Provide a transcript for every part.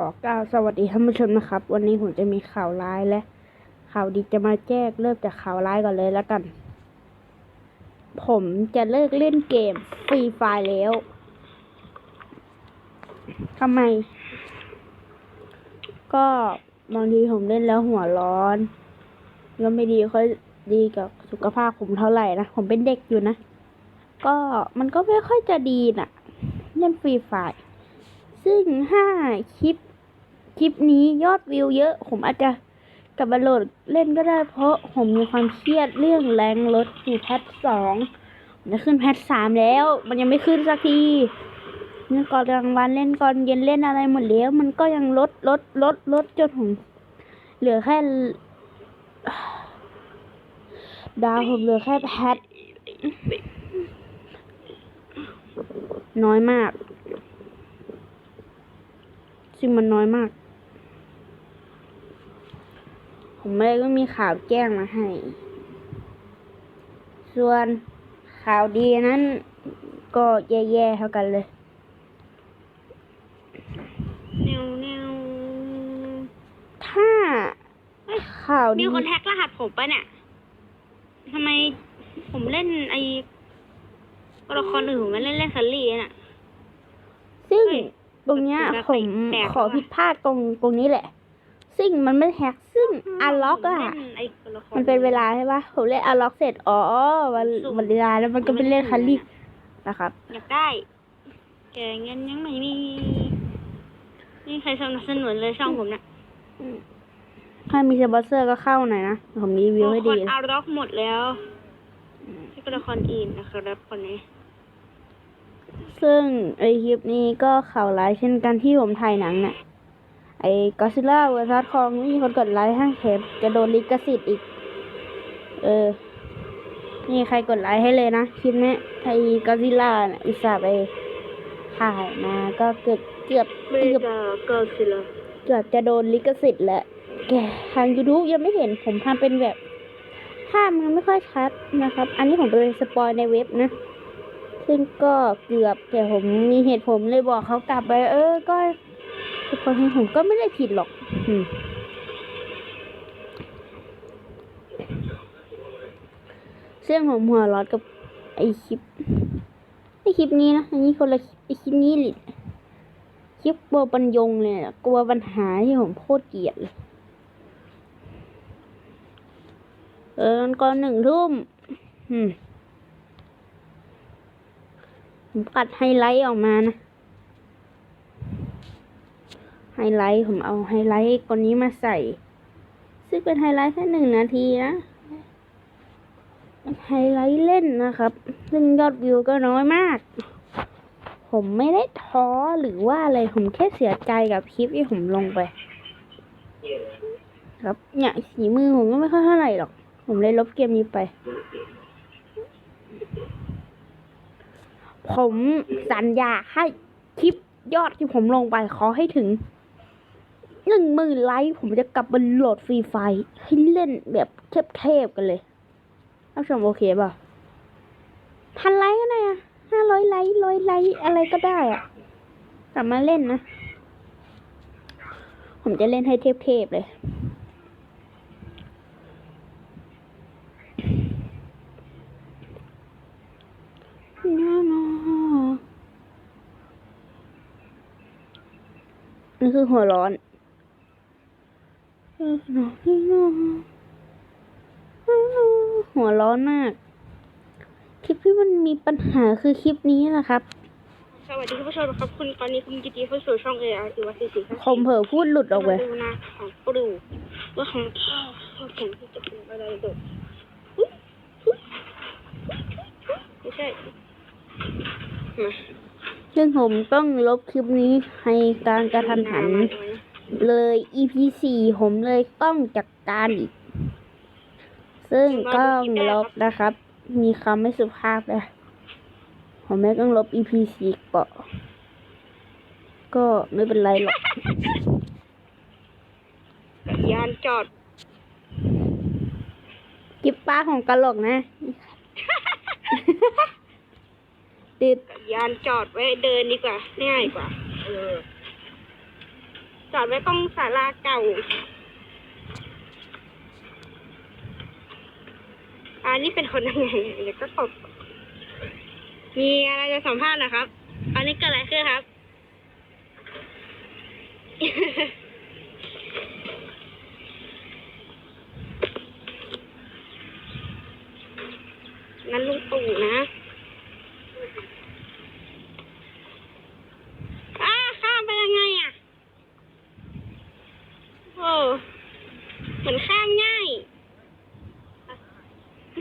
อกล่าวสวัสดีท่านผู้ชมนะครับ วันนี้ผมจะมีข่าวร้ายและ ข่าวดีจะมาแจ้งเริ่มจากข่าวร้ายก่อนเลยแล้วกัน ผมจะเลิกเล่นเกมฟรีไฟแล้วทำไม ก็บางทีผมเล่นแล้วหัวร้อนก็ไม่ดีค่อยดีกับสุขภาพผมเท่าไหร่นะ ผมเป็นเด็กอยู่นะ ก็มันก็ไม่ค่อยจะดีน่ะ เล่นฟรีไฟ ซึ่งถ้าคลิป คลิปนี้ยอดวิวเยอะ ผมอาจจะกลับมาโหลดเล่นก็ได้เพราะผมมีความเครียดเรื่องแรงลดอยู่แพทสองจะขึ้นแพทสามแล้ว มันยังไม่ขึ้นสักทีเล่นก่อนกลางวันเล่นก่อนเย็นเล่นอะไรหมดแล้ว มันก็ยังลดลดลดลดจนผมเหลือแค่ดาวผมเหลือแค่แพท น้อยมาก ซึ่งมันน้อยมาก ผมไม่ได้ก็มีข่าวแจ้งมาให้ ส่วนข่าวดีนั้นก็แย่ๆเท่ากันเลยแนวแนวถ้าข่าวมีดีคนแท็กรหัสผมปะเนี่ยทำไมผมเล่นไอ้ตัวละครอื่นผมไม่เล่นเล่นซัลลี่น่ะ ซึ่งเฮ้ย ตรงเนี้ยแบบผมแปลกๆขอผิดพลาดตรงตรงนี้แหละ ซึ่งมันไม่แฮกซึ่งอันล็อกอะผมเล่นไอ้ตัวละครมันเป็นเวลาใช่ปะผมเล่นอันล็อกเสร็จอ๋อวันสุ่มวันเวลาแล้วมันก็ไปเล่นคัลลี่นะครับอยากได้แต่เงินยังไม่มีนี่ใครสนับสนุนเลยช่องผมเนี่ยถ้ามีสปอนเซอร์ก็เข้าหน่อยนะ ผมรีวิวให้ดีตัวละครอาร็อกหมดแล้วที่ตัวละครอื่นนะครับคนนี้ ซึ่งไอคลิปนี้ก็ข่าวร้ายเช่นกันที่ผมถ่ายหนังน่ะ ไอ้ก็ซิล่าเวอร์ซัสคองไม่มีคนกดไลค์ห้างแถมจะโดนลิขสิทธิ์อีก เออ นี่ใครกดไลค์ให้เลยนะคลิปนี้ไอ้ก็ซิล่าน่ะอุตส่าห์ไปถ่ายมาก็เกือบเกือบไม่เกือบจะเกิดสิเลยเกือบจะโดนลิขสิทธิ์แหละแกทาง YouTube ยังไม่เห็นผมทำเป็นแบบภาพมันไม่ค่อยชัดนะครับ อันนี้ผมไปสปอยในเว็บนะ ซึ่งก็เกือบแต่ผมมีเหตุผมเลยบอกเขากลับไปเออ ก็สปอยให้ผมก็ไม่ได้ผิดหรอกอืมซึ่งผมหัวร้อนกับไอคลิปไอคลิปนี้นะอันนี้คนละคลิปไอคลิปนี้หลิคลิปกลัวปัญยงเลยกลัวปัญหาที่ผมโคตรเกลียดเลยเออมันก่อนหนึ่งทุ่มอืม ผมปัดไฮไลท์ออกมานะ ไฮไลท์ ผมเอาไฮไลท์คนนี้มาใส่ ซึ่งเป็นไฮไลท์แค่หนึ่งนาทีนะเป็นไฮไลท์เล่นนะครับ ซึ่งยอดวิวก็น้อยมาก ผมไม่ได้ท้อหรือว่าอะไร ผมแค่เสียใจกับคลิปที่ผมลงไป ครับ เนี่ยสีมือผมก็ไม่ค่อยเท่าไหร่หรอก ผมเลยลบเกมนี้ไป ผมสัญญาให้คลิปยอดที่ผมลงไปขอให้ถึงหนึ่งหมื่นไลค์ผมจะกลับมาโหลดฟรีไฟล์ให้เล่นแบบเทพๆกันเลยท่านผู้ชมโอเคป่ะพันไลค์ก็ได้อะห้าร้อยไลค์ร้อยไลค์อะไรก็ได้อะกลับมาเล่นนะ ผมจะเล่นให้เทพๆเลย นี่ คือหัวร้อนหัวร้อนมาก คลิปที่มันมีปัญหาคือคลิปนี้นะครับ สวัสดีคุณผู้ชมครับ คุณตอนนี้คุณยินดีเข้าสู่ช่องเอไออีวัตสี่สี่ผมเผลอพูดหลุดออกไปดูนะของปลูว่าของพ่อพ่อผมที่จะเป็นอะไรเด็กอุ๊ยอุ๊ยไม่ใช่มา ซึ่งผมต้องลบคลิปนี้ให้การกระทันหัน เลย EP สี่ผมเลยต้องจัดการอีก ซึ่งต้องลบนะครับ มีคำไม่สุภาพเลยผมไม่ต้องลบ EP สี่ก็ก็ไม่เป็นไรหรอกยานจอดกิบป้าของกะหลกนะ ติดยานจอดไว้เดินดีกว่า ง่ายกว่า เออ จอดไว้ตรงศาลาเก่า อันนี้เป็นคนยังไงเดี๋ยวก็ตกมีอะไรจะสัมภาษณ์นะครับ อันนี้เกิดอะไรขึ้นครับ งั้นลุงตู่นะ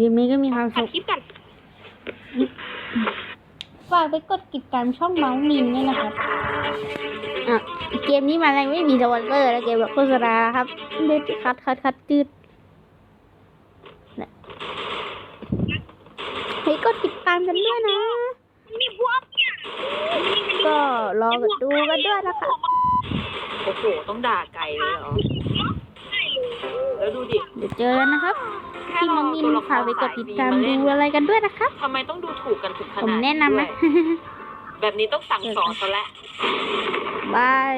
คลิปนี้ก็มีความอัสุขคลิปกันฝากไปกดติดตามช่องเมาส์มินด้วยนะครับอะเกมนี้มาแรงไม่มีสปอนเซอร์แล้วเกมแบบโฆษณาครับเด็ดคัดคัดคัดจืดนะให้กดติดตามกันด้วยนะ มีบวกเนี่ยก็รอกันดูกันด้วยนะคะโอ้โหต้องด่าไก่เลยเหรอ แล้วดูดิ เดี๋ยวเจอกันนะครับ ที่เรามังมินตัวละคฝากรไปกดสายติดดีตามมาเล่ดูนอะไรกันด้วยนะครับทำไมต้องดูถูกกันถึงขผมนาดแนะนำด้วนะยแบบนี้ต้องสั่งสอนซะแล้วบาย